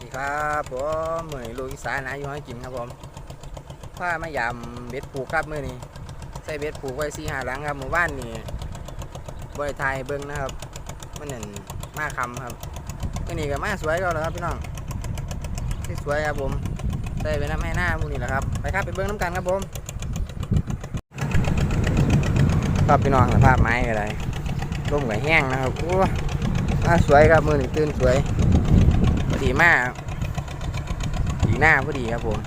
ดีครับผมมือนี้ลูกอีสานนะอยู่ให้กินครับผมผ้ามายำเบ็ดผูกครับมือนี้ใส่เบ็ดผูกไว้สี่หาหลังครับหมู่บ้านนี่บริไทยเบิ้งนะครับมันนั่นมาคำครับมือนี้ก็มาสวยก็แล้วครับพี่น้องที่สวยครับผมใส่ไปน้ำให้หน้ามือนี้แหละครับไปครับไปเบิ้งน้ำกันครับผมครับพี่น้องสภาพไม้อะไรร่มกับแห้งนะครับโอ้มาสวยครับมือนี้ตื่นสวย พอดีมากดีหน้าพอดีครับผม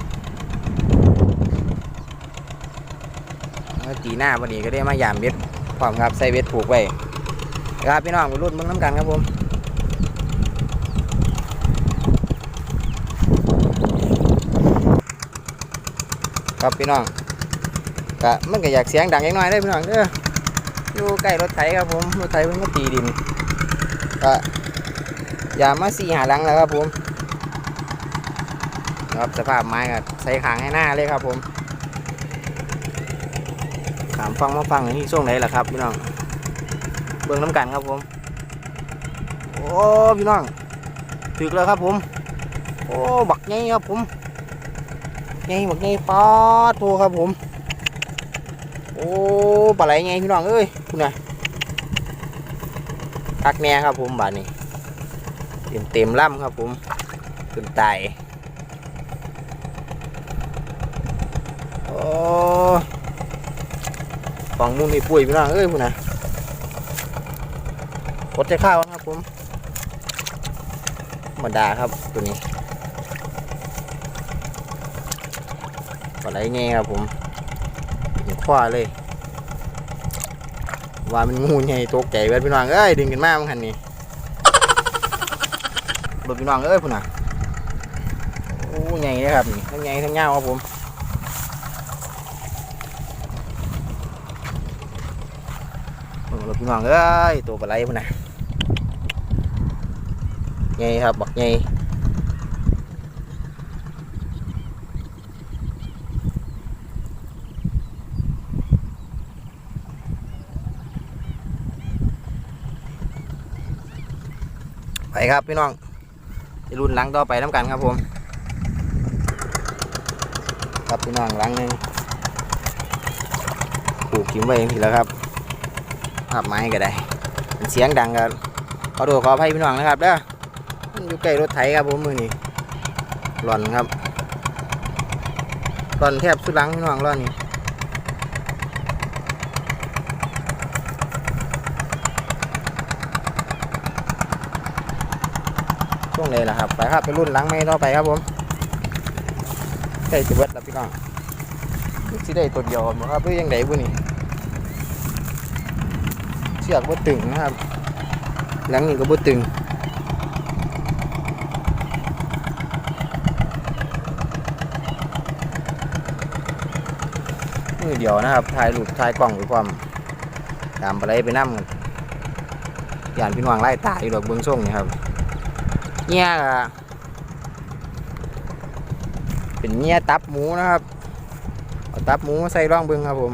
ตีหน้าพอดีก็ได้มายามเบ็ดพร้อมครับใส่เบ็ดผูกไว้ครับพี่น้องรุ่นเบิ่งน้ำกันครับผมครับพี่น้องก็มันก็อยากเสียงดังเล็กน้อยได้พี่น้องเด้ออยู่ใกล้รถไถครับผมรถไถเพิ่งก็ตีดินก็ ยามาสี่หาหลังแล้วครับผมครับสภาพไม้ก็ใส่ขางให้หน้าเลยครับผมถามฟังมาฟังอันนี้ช่วงไหนล่ะครับพี่น้องเบิ่งน้ำกันครับผม โอ้พี่น้องถึกแล้วครับผม โอ้บักไงครับผมไงบักไงปอดโทครับผม โอ้ปลาไหลไงพี่น้องเอ้ยคุณน่ะทักแน่ครับผมบาดนี้ เต็มเต็มๆล่ำครับผมขึ้นไตโอ้ฟังมุนนี่ปุ้ยพี่น้องเอ้ยพุ่นนะกดใจข้าวครับผมธรรมดาครับตัวนี้ปลาไหลไงครับผมเป็นคว้าเลย ว่ามันงูใหญ่ตกใจเว้ยพี่น้องเอ้ยดึงกันมากมันคันนี้ รถพี่น้องเอ้ยพุ่นน่ะโอ้ใหญ่เลยครับนี่ทั้งใหญ่ทั้งยาวครับผมโอ้โหพี่น้องเอ้ยตัวปลาไหลพุ่นนะไงครับบักไงไปครับพี่น้อง รุ่นหลังต่อไปน้ำกันครับผมครับพี่น้องหลังหนึ่งปลูกขิมไว้เองทีแล้วครับภาพไม้ก็ได้มันเสียงดังกันขอโทษขออภัยพี่น้องนะครับเด้ออยู่ใกล้รถไถครับผมมือนี่หล่อนครับหล่อนแทบสุดหลังพี่น้องหล่อนนี่ ช่วงเลยล่ะครับ ไปครับไปรุ่นหลังไม่ต่อไปครับผมใกล้สิเบิดแล้วพี่น้องสิได้ตัวเดียวบ่ครับหรือยังไงบุนี่เชือกบ่ตึงนะครับหลังนี้ก็บ่ตึงมือเดียวนะครับถ่ายรูปถ่ายกล้องไปความตามไปเลยไปนั่งยานพี่น้องไล่ตายอยู่ดอกเบื้องส่งนี่ครับ เนี่ยเป็นเนี่ยตับหมูนะครับเอาตับหมูใส่ร่องเบิ้งครับผม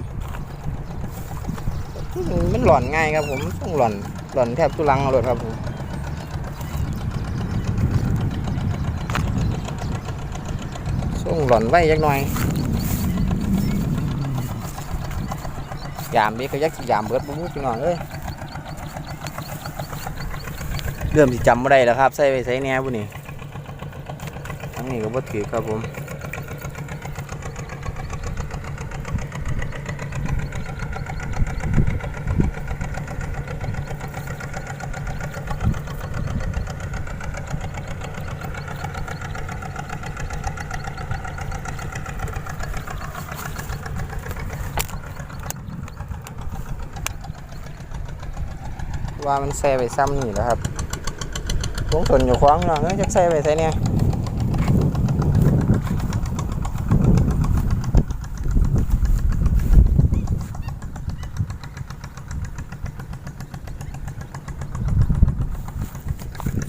มันหล่อนง่ายครับผมต้องหล่อนหล่อนแทบทุลังเลยครับผมช่งหล่อนไว้ยักหน่อยยามนี้ก็ยักยามเบิดบุ้งพี่น้องเอ้ย เริ่มสิจำไม่ได้แล้วครับ ใส่ไปใส่แน่บุนี่ทั้งนี้ก็บ่ถือครับผมว่ามันใส่ไปซ้ำนี่แหละครับ ลงทุนอยู่คว้างเนาะเอ้ยจะใส่ไปใส่เนี่ย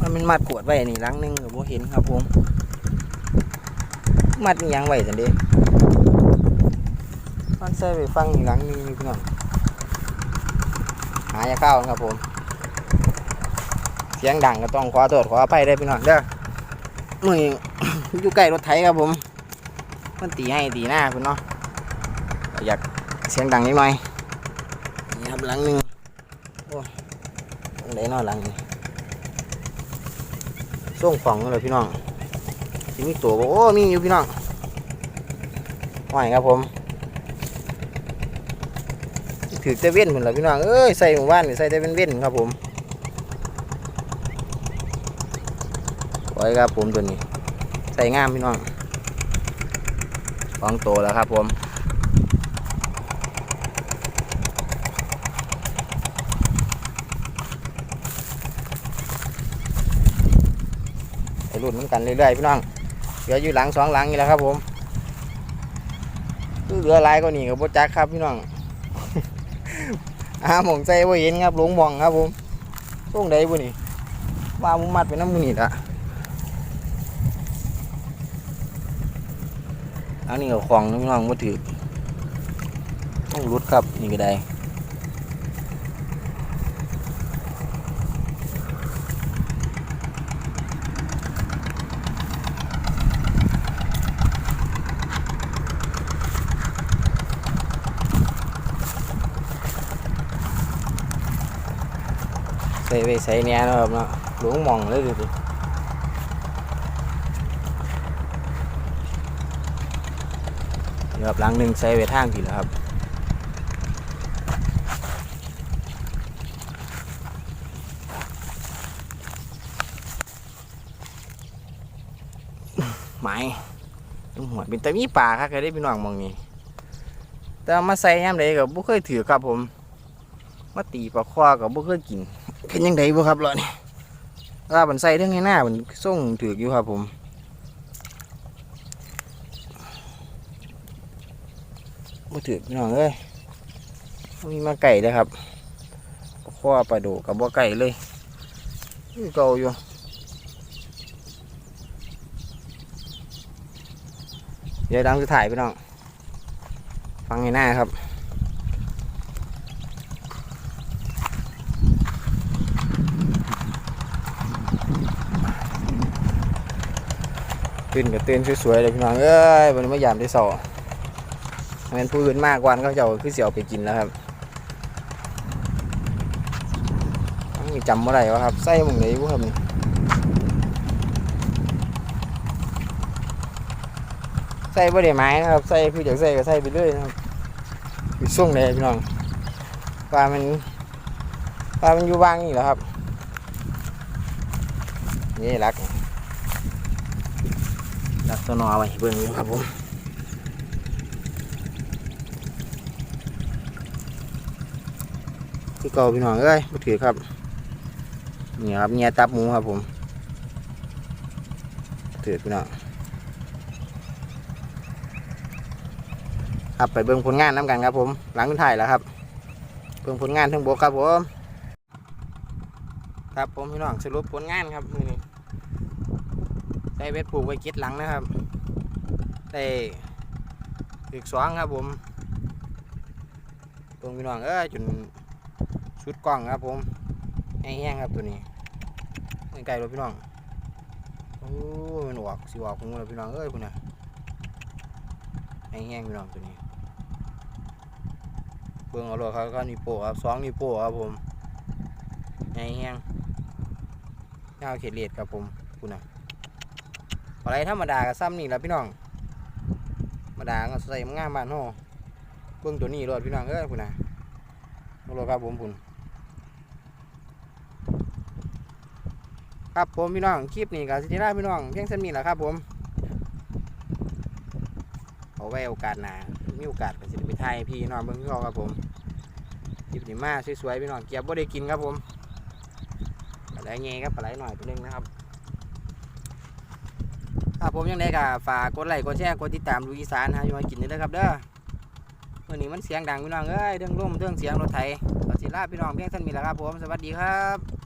มันเป็นมัดกวดไว้นี่หลังหนึงกับโบเห็นครับผม มัดยังไว้สันเดีมันใส่ไปฟังอีกหลังนึงนี่พี่น้องหายาเข้าครับผม เสียงดังก็ต้องขอโทษขออภัยได้พี่น้องเด้อมืออยู่ใกล้รถไถครับผม มันตีให้ตีหน้าคุณเนาะอยากเสียงดังนิดหน่อยนี่ครับหลังหนึ่งโอ้ตรงไหนเนอหลังนี้ส่งของเลยพี่น้องที่มีตัวบ่โอ้มีอยู่พี่น้องหอยครับผมถือแต่เว้นเหมือนละพี่น้องเอ้ยใส่หมู่บ้านใส่แต่เป็นเว้นๆครับผม ไว้ครับผมตัวนี้ ใส่งามพี่น้องสองโตแล้วครับผมไปรุ่นน้ำกันเรื่อยๆพี่น้องเหลืออยู่หลังสองหลังนี่แหละครับผมเหลือลายก็นี่กับโบจักครับพี่น้องอาหมองใจว่าเห็นครับหลงมองครับผมตรงใดบุนี่ว่ามุมมัดไปน้ำมือนี่ละ อันนี้ก็ของน้องๆมาถือต้องรุดครับ นี่ก็ได้ใส่ไปใส่เนี้ยนะครับเนาะหลวงมองเลยดูดิ ครับหลังหนึ่งใส่ไปทางผิดแล้วครับหมายต้องหัวเป็นแต่มีป่าครับเคยได้พี่น้องมองนี่แต่เอามาใส่ยามใดกับบุเคยถือครับผมมาตีปลาคอกับบุเคยกินเป็นยังไงบุครับเหรอนี่ถ้ามันใส่เรื่องให้หน้ามันส่งถืออยู่ครับผม มาถือพี่น้องเอ้ยมีมาไก่เลยครับข้อปลาโดกับบ่ไก่เลยนี่เก่าอยู่เดี๋ยวดังจะถ่ายพี่น้อง ฟังให้หน้าครับตื่นกับตื่นสวยๆเลยพี่น้องเอ้ยวันนี้มายามที่สอ งแมันผู้อื่นมากกว่าก็จะเอาคือเสียวไปกินแล้วครับนี่จำว่าไรวะครับไส้มึงไหนวะครับนี่ใส่บ่ได้ไม้นะครับใส่คืออยากใส่ก็ใส่ไปเรื่อยนะครับอยู่ช่วงไหนพี่น้องปลามันปลามันอยู่บ้างนี่แหละครับนี่รักรักตัวนอไว้เบิ่งอยู่ครับผม คือเก่าพี่น้องเอ้ยมาถือครับนี่ครับเงียตับหมูครับผมถือพี่น้องครับไปเบิ่งผลงานน้ำกันครับผม หลังถ่ายแล้วครับเบิ่งผลงานทั้งบกครับผมครับผมพี่น้องสรุปผลงานครับมือนี้ได้เวทผูกไว้ก็ดหลังนะครับได้ถึกสองครับผมเบิ่งพี่น้องเอ้ยจน ชุดกล้องครับผมแห้งๆครับตัวนี้ไม่ไกลเลยพี่น้องโอ้ยมันออกสิออกของมันพี่น้องเอ้ยพุ่นน่ะแห้งๆพี่น้องตัวนี้เบิ่งเอาเลยครับก็นิโป้ครับสองนิโป้ครับผมแห้งๆยาวเขตเลียดครับผมพุ่นน่ะอะไรธรรมดากับซ้ำนี่แหละพี่น้องธรรมดาก็ใส่งามบ้านห่อเบิ่งตัวนี้รอดพี่น้องเอ้ยพุ่นน่ะฮัลโหลครับผมคุณ ครับผมพี่น้องคลิปนี้กับสิทธิราพี่น้องเพียงเท่านี้แหละครับ ผมเอาไว้โอกาสหนามีโอกาสก็สิได้ไปถ่ายพี่น้องเบิ่งคือครับผมคลิปนี้มาสวยๆพี่น้องเกียบบ่ได้กินครับผมปลาไหลเงี้ครับปลาไหลหน่อยตัวนึงนะครับครับผมยังไงก็ฝากกดไลค์กดแชร์กดติดตามดูอีสานหาอยู่มากินนี่เลยครับเด้อมื่อนี้มันเสียงดังพี่น้องเอ้ยเรื่องร่มเรื่องเสียงรถไถขอสิลาพี่น้องเพียงเท่านี้แหละครับผมสวัสดีครับ